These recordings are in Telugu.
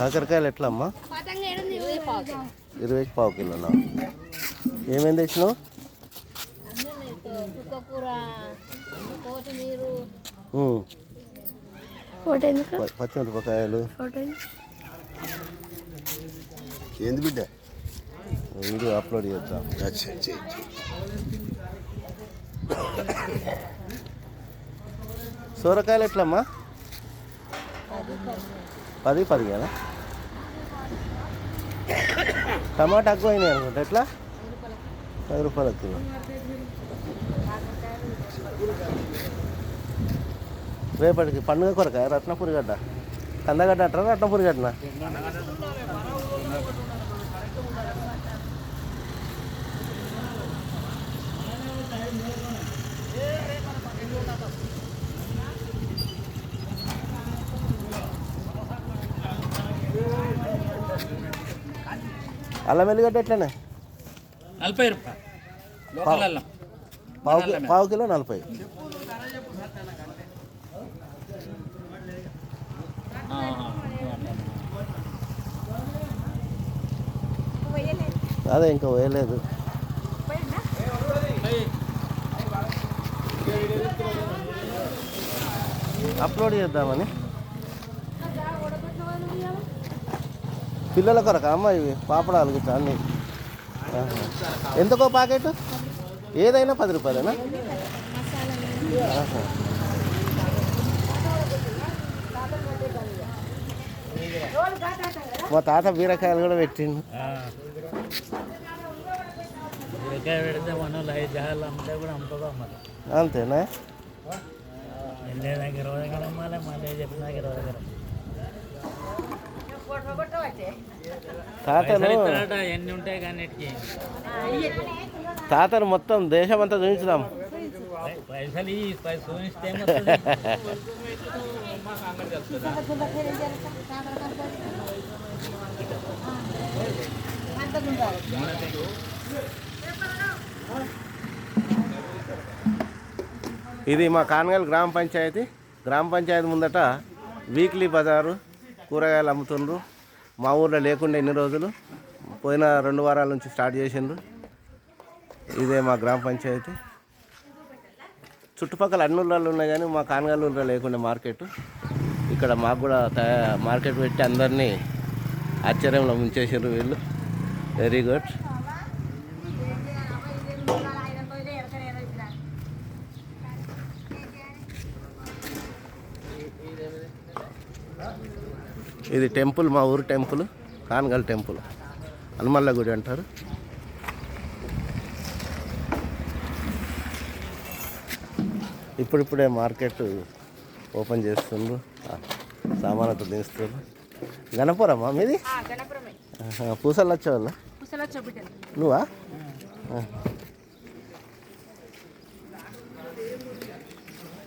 కాకరకాయలు ఎట్లా అమ్మా ఇరవై పావు కిలోనా? ఏమేమి తెచ్చినావు? పచ్చిమిరపకాయలు. ఏంది బిడ్డ? వీడియో అప్లోడ్ చేద్దాం. సొరకాయలు ఎట్లమ్మా? పది పదిహేనా టమాటా ఎక్కువ అయినాయి అనుకుంటా. ఎట్లా? పది రూపాయలు కిలో. రేపటికి పండుగ కొరక? రత్నపూరి గడ్డ. కందగడ్డ అంటారా? రత్నపూరి గడ్డనా? అల్లం వెల్లిగడ్డ ఎట్లనే? నలభై రూపాయలు. పావు కిలో నలభై. అదే ఇంకా వేయలేదు అప్లోడ్ చేద్దామని. పిల్లల కొరక అమ్మ ఇవి పాపడాలు గిట్లా అన్ని. ఎంతకో ప్యాకెట్? ఏదైనా పది రూపాయలేనా. మా తాత బీరకాయలు కూడా పెట్టిండు. బీరకాయ తాతను ఇస్తారట ఎన్ని ఉంటాయి కానీ తాతను మొత్తం దేశం అంతా చూపించుదాం. పైసలు చూపిస్తే ఇది మా కానగల్ గ్రామ పంచాయతీ. గ్రామ పంచాయతీ ముందట వీక్లీ బజారు. కూరగాయలు అమ్ముతుండ్రు. మా ఊర్లో లేకుండా ఎన్ని రోజులు. పోయిన రెండు వారాల నుంచి స్టార్ట్ చేసిండ్రు. ఇదే మా గ్రామ పంచాయతీ. చుట్టుపక్కల అన్ని ఊళ్ళలో ఉన్నాయి కానీ మా కానగల్ ఊళ్ళో లేకుండా మార్కెట్. ఇక్కడ మాకు కూడా మార్కెట్ పెట్టి అందరినీ ఆశ్చర్యంలో ముంచేసారు వీళ్ళు. వెరీ గుడ్ ఇది టెంపుల్ మా ఊరు టెంపుల్ కానగల్ టెంపుల్. హనుమల్ల గుడి అంటారు. ఇప్పుడిప్పుడే మార్కెట్ ఓపెన్ చేస్తుండ్రు. ఆ, సామానంతా దించుతుండ్రు. గణపురమా మీది? పూసలు వచ్చేవాళ్ళ? నువ్వా.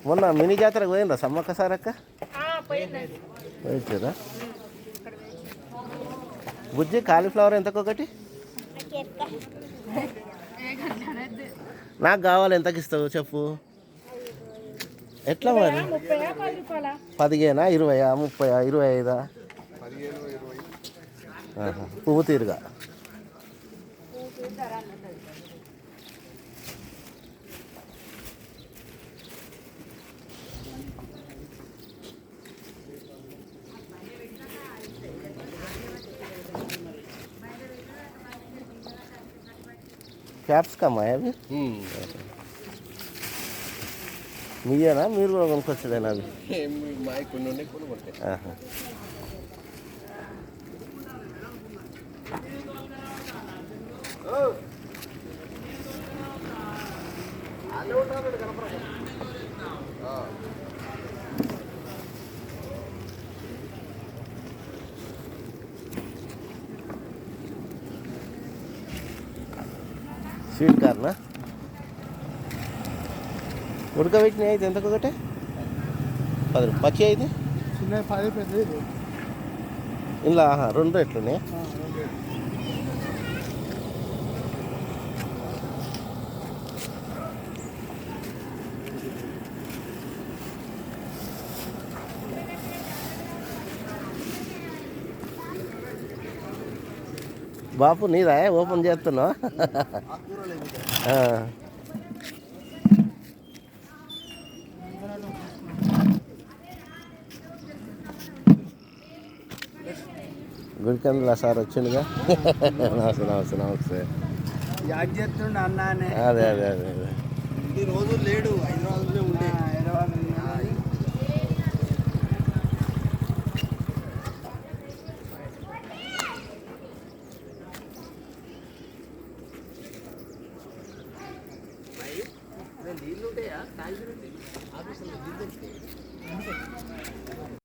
మొన్న మినీ జాతరకు పోయిందా సమ్మక్క సారక్క? పోయిందా బుజ్జి కాలీఫ్లవర్ ఎంతకొకటి నాకు కావాలి ఎంతకి ఇస్తావు చెప్పు? ఎట్లా మరి? పదిహేనా ఇరవయా ముప్పయా ఇరవై ఐదా? పువ్వు తీరుగా. క్యాప్సికమ్ అవి మీయేనా? మీరు కూడా కొనుక్కొచ్చేదేనా అవి? స్వీట్ కార్నా? ఉడకబెట్టిన అయితే ఎంతకు ఒకటే పది పచ్చి అయితే చిన్న పది ఇలా రెండు రేట్లున్నాయి? బాపు నీదా? ఓపెన్ చేస్తున్నావు. గుడికందుల సార్ వచ్చిండుగా? నమస్తే నమస్తే నమస్తే. అదే అదే అదే అదే. ఈ రోజు లేడు హైదరాబాద్లో でや大いいです。